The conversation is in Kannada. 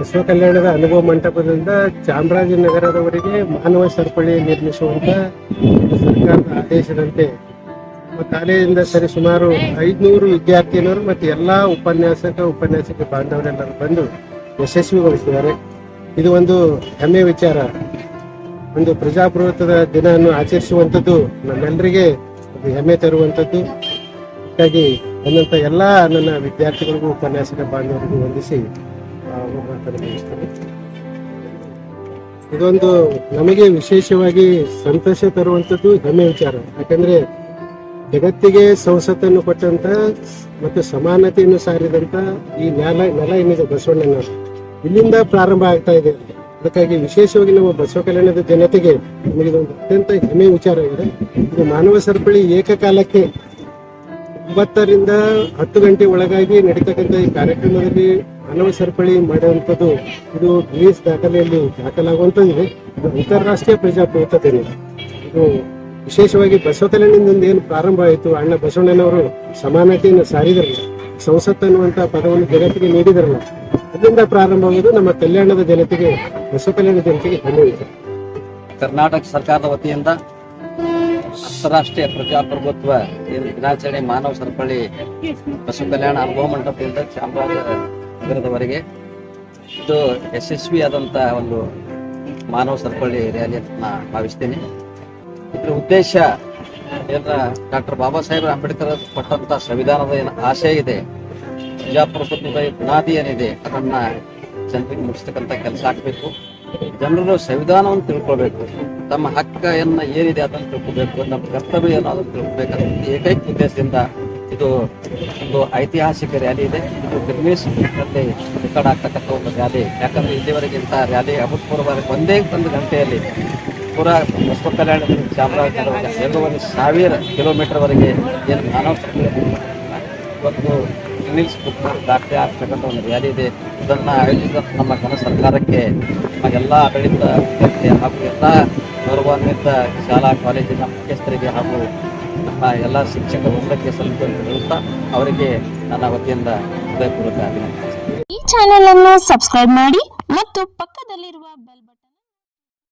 ಬಸವ ಕಲ್ಯಾಣದ ಅನುಭವ ಮಂಟಪದಿಂದ ಚಾಮರಾಜನಗರದವರೆಗೆ ಮಾನವ ಸರಪಳಿ ನಿರ್ಮಿಸುವಂತ ಸರ್ಕಾರದ ಆದೇಶದಂತೆ ಕಾಲೇಜಿಂದ ಸರಿ ಸುಮಾರು ಐದುನೂರು ವಿದ್ಯಾರ್ಥಿನಿಯರು ಮತ್ತು ಎಲ್ಲಾ ಉಪನ್ಯಾಸಕ ಉಪನ್ಯಾಸಕ ಬಾಂಧವರೆಲ್ಲರೂ ಬಂದು ಯಶಸ್ವಿಗೊಳಿಸಿದ್ದಾರೆ. ಇದು ಒಂದು ಹೆಮ್ಮೆ ವಿಚಾರ. ಒಂದು ಪ್ರಜಾಪ್ರಭುತ್ವದ ದಿನವನ್ನು ಆಚರಿಸುವಂಥದ್ದು ನಮ್ಮೆಲ್ಲರಿಗೆ ಒಂದು ಹೆಮ್ಮೆ ತರುವಂಥದ್ದು. ಹಾಗಾಗಿ ಬಂದಂಥ ಎಲ್ಲ ನನ್ನ ವಿದ್ಯಾರ್ಥಿಗಳಿಗೂ, ಉಪನ್ಯಾಸಕ ಬಾಂಧವರಿಗೂ ವಂದಿಸಿ ಇದೊಂದು ನಮಗೆ ವಿಶೇಷವಾಗಿ ಸಂತೋಷ ತರುವಂಥದ್ದು ಹೆಮ್ಮೆ ವಿಚಾರ. ಯಾಕಂದ್ರೆ ಜಗತ್ತಿಗೆ ಸಂಸತ್ತನ್ನು ಕೊಟ್ಟಂತ ಮತ್ತು ಸಮಾನತೆಯನ್ನು ಸಾರಿದಂತ ಈ ನೆಲ ನೆಲ ಏನಿದೆ ಬಸವಣ್ಣನವರು ಇಲ್ಲಿಂದ ಪ್ರಾರಂಭ ಆಗ್ತಾ ಇದೆ. ಅದಕ್ಕಾಗಿ ವಿಶೇಷವಾಗಿ ನಮ್ಮ ಬಸವ ಕಲ್ಯಾಣದ ಜನತೆಗೆ ನಮಗೆ ಇದೊಂದು ಅತ್ಯಂತ ಹೆಮ್ಮೆ ಇದೆ. ಇದು ಮಾನವ ಸರಪಳಿ ಏಕಕಾಲಕ್ಕೆ ಒಂಬತ್ತರಿಂದ ಹತ್ತು ಗಂಟೆ ಒಳಗಾಗಿ ನಡೀತಕ್ಕಂಥ ಈ ಕಾರ್ಯಕ್ರಮದಲ್ಲಿ ಮಾನವ ಸರಪಳಿ ಮಾಡುವಂಥದ್ದು ಇದು ಗ್ರೀಸ್ ದಾಖಲೆಯಲ್ಲಿ ದಾಖಲಾಗುವಂಥದ್ದಿದೆ ಇದು. ಅಂತಾರಾಷ್ಟ್ರೀಯ ಪ್ರಜಾಪ್ರಭುತ್ವ ದಿನ ಇದು ವಿಶೇಷವಾಗಿ ಬಸವ ಕಲ್ಯಾಣದಿಂದ ಏನು ಪ್ರಾರಂಭ ಆಯಿತು, ಅಣ್ಣ ಬಸವಣ್ಣನವರು ಸಮಾನತೆಯನ್ನು ಸಾರಿದ್ರಲ್ಲ ಸಂಸತ್ ಅನ್ನುವಂಥ ಪದವನ್ನು ಜಗತ್ತಿಗೆ ನೀಡಿದ್ರಲ್ಲ, ಅಲ್ಲಿಂದ ಪ್ರಾರಂಭವಾಗುವುದು ನಮ್ಮ ಕಲ್ಯಾಣದ ಜನತೆಗೆ ಬಸವಕಲ್ಯಾಣ ಜನತೆಗೆ ಹೆಮ್ಮೆ ಕರ್ನಾಟಕ ಸರ್ಕಾರದ ವತಿಯಿಂದ ಅಂತಾರಾಷ್ಟ್ರೀಯ ಪ್ರಜಾಪ್ರಭುತ್ವ ದಿನಾಚರಣೆ ಮಾನವ ಸರಪಳಿ ಬಸವ ಕಲ್ಯಾಣ ಅನುಭವ ಮಂಟಪದಿಂದ ಚಾಮರಾಜನಗರದವರೆಗೆ ಇದು ಯಶಸ್ವಿಯಾದಂಥ ಒಂದು ಮಾನವ ಸರಪಳಿ ರ್ಯಾಲಿ ಅಂತ ನಾ ಭಾವಿಸ್ತೀನಿ. ಇದ್ರ ಉದ್ದೇಶ ಏನ ಡಾಕ್ಟರ್ ಬಾಬಾ ಸಾಹೇಬ್ ಅಂಬೇಡ್ಕರ್ ಕೊಟ್ಟಂತ ಸಂವಿಧಾನದ ಏನು ಆಶಯ ಇದೆ ಪ್ರಜಾಪ್ರಭುತ್ವದ ಬುನಾದಿ ಏನಿದೆ, ಅದನ್ನ ಜನರಿಗೆ ಮುಗಿಸ್ತಕ್ಕಂಥ ಕೆಲಸ ಆಗಬೇಕು. ಜನರು ಸಂವಿಧಾನವನ್ನು ತಿಳ್ಕೊಳ್ಬೇಕು. ತಮ್ಮ ಹಕ್ಕ ಏನ ಏನಿದೆ ಅದನ್ನು ತಿಳ್ಕೊಬೇಕು ನಮ್ಮ ಕರ್ತವ್ಯ ಏನೋ ಅದನ್ನು ತಿಳ್ಕೊಬೇಕಂತ ಏಕೈಕ ಉದ್ದೇಶದಿಂದ ಇದು ಒಂದು ಐತಿಹಾಸಿಕ ರ್ಯಾಲಿ ಇದೆ. ಇದು ಗ್ರೀಸ್ನಲ್ಲಿ ರೆಕಾರ್ಡ್ ಆಗ್ತಕ್ಕಂಥ ಒಂದು ರ್ಯಾಲಿ ಯಾಕಂದ್ರೆ ಇಲ್ಲಿವರೆಗೆ ಇಂಥ ರ್ಯಾಲಿ ಅಭೂತಪೂರ್ವವಾಗಿ ಒಂದೇ ಒಂದು ಗಂಟೆಯಲ್ಲಿ ಪೂರಾ ಬಸವ ಕಲ್ಯಾಣ ಚಾಮರಾಜನಗರ ಎರಡೂವರೆ ಸಾವಿರ ಕಿಲೋಮೀಟರ್ ವರೆಗೆ ಏನು ಇವತ್ತು ಗಿನ್ನಿಸ್ ಬುಕ್ ದಾಖಲೆ ಆಗ್ತಕ್ಕಂಥ ಒಂದು ರ್ಯಾಲಿ ಇದೆ. ಇದನ್ನು ಆಯೋಜಿಸಿದ ನಮ್ಮ ಕನ್ನಡ ಸರ್ಕಾರಕ್ಕೆ ನಮ್ಮ ಎಲ್ಲ ಆಡಳಿತ ಹಾಗೂ ಎಲ್ಲ ಗೌರವಾನ್ವಿತ ಶಾಲಾ ಕಾಲೇಜಿನ ಮುಖ್ಯಸ್ಥರಿಗೆ ಹಾಗೂ ಎಲ್ಲ ಶಿಕ್ಷಕ ವೃಂದಕ್ಕೆ ಸಲ್ಲಿಕೆ ಅಂತ ಹೇಳುತ್ತಾ ಅವರಿಗೆ ನನ್ನ ವತಿಯಿಂದ ಹೃದಯಪೂರ್ವಕ ಅಭಿನಂದಿಸುತ್ತೇನೆ ಈ ಚಾನೆಲ್ ಅನ್ನು ಸಬ್ಸ್ಕ್ರೈಬ್ ಮಾಡಿ ಮತ್ತು ಪಕ್ಕದಲ್ಲಿರುವ ಬೆಲ್